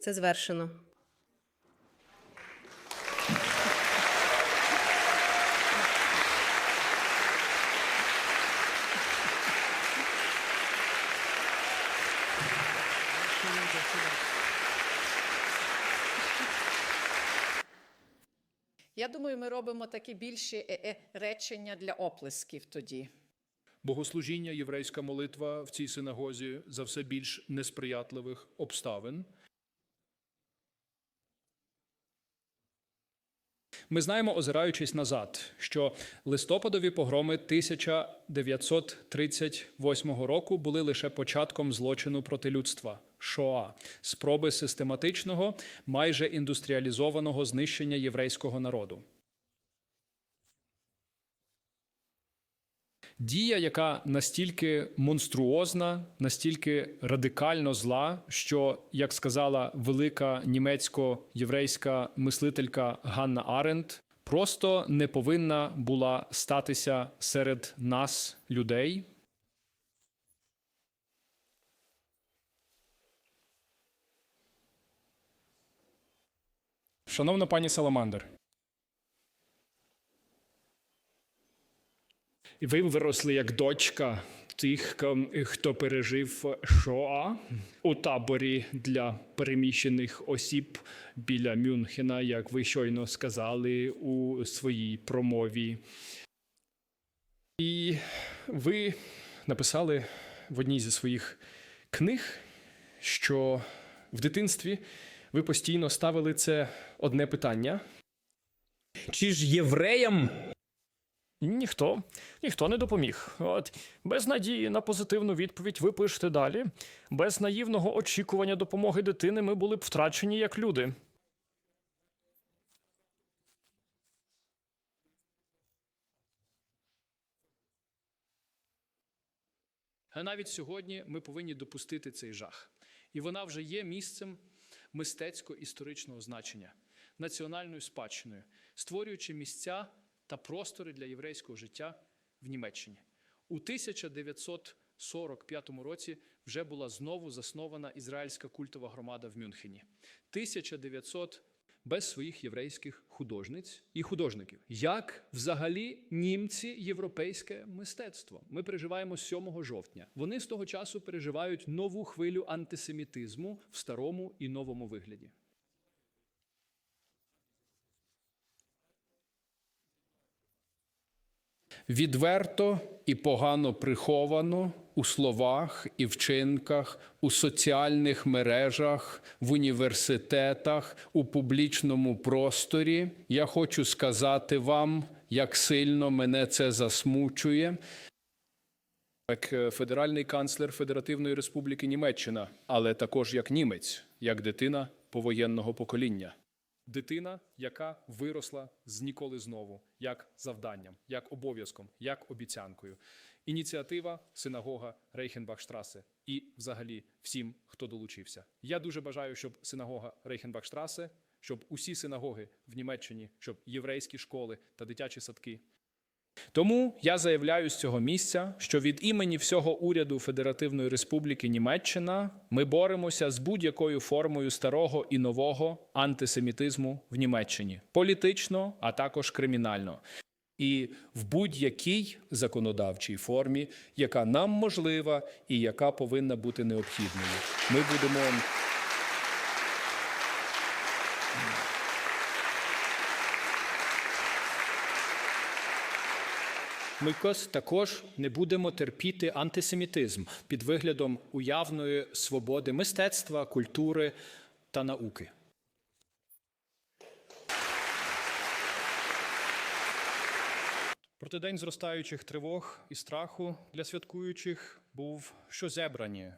Це звершено. Я думаю, ми робимо такі більші е, е, речення для оплесків тоді. Богослужіння, єврейська молитва в цій синагозі за все більш несприятливих обставин. Ми знаємо, озираючись назад, що листопадові погроми 1938 року були лише початком злочину проти людства Шоа, спроби систематичного, майже індустріалізованого знищення єврейського народу. Дія, яка настільки монструозна, настільки радикально зла, що, як сказала велика німецько-єврейська мислителька Ганна Аренд, просто не повинна була статися серед нас, людей. Шановна пані Саламандр, ви виросли як дочка тих, хто пережив Шоа у таборі для переміщених осіб біля Мюнхена, як ви щойно сказали у своїй промові. І ви написали в одній зі своїх книг, що в дитинстві ви постійно ставили це одне питання. Чи ж євреям Ніхто, ніхто не допоміг. От без надії на позитивну відповідь ви пишете далі. Без наївного очікування допомоги дитини ми були б втрачені як люди. А навіть сьогодні ми повинні допустити цей жах. І вона вже є місцем мистецько-історичного значення, національною спадщиною, створюючи місця та простори для єврейського життя в Німеччині. У 1945 році вже була знову заснована ізраїльська культова громада в Мюнхені. 1900 без своїх єврейських художниць і художників. Як взагалі німці європейське мистецтво? Ми переживаємо 7 жовтня. Вони з того часу переживають нову хвилю антисемітизму в старому і новому вигляді. Відверто і погано приховано у словах і вчинках, у соціальних мережах, в університетах, у публічному просторі. Я хочу сказати вам, як сильно мене це засмучує. Як е, федеральний канцлер Федеративної Республіки Німеччина, але також як німець, як дитина повоєнного покоління. Дитина, яка виросла з ніколи знову, як завданням, як обов'язком, як обіцянкою. Ініціатива синагога Рейхенбахштрасе і, взагалі, всім, хто долучився. Я дуже бажаю, щоб синагога Рейхенбахштрасе, щоб усі синагоги в Німеччині, щоб єврейські школи та дитячі садки тому я заявляю з цього місця, що від імені всього уряду Федеративної Республіки Німеччина ми боремося з будь-якою формою старого і нового антисемітизму в Німеччині політично, а також кримінально. І в будь-якій законодавчій формі, яка нам можлива і яка повинна бути необхідною. Ми будемо Ми також не будемо терпіти антисемітизм під виглядом уявної свободи мистецтва, культури та науки. Проти день зростаючих тривог і страху для святкуючих був щозебрані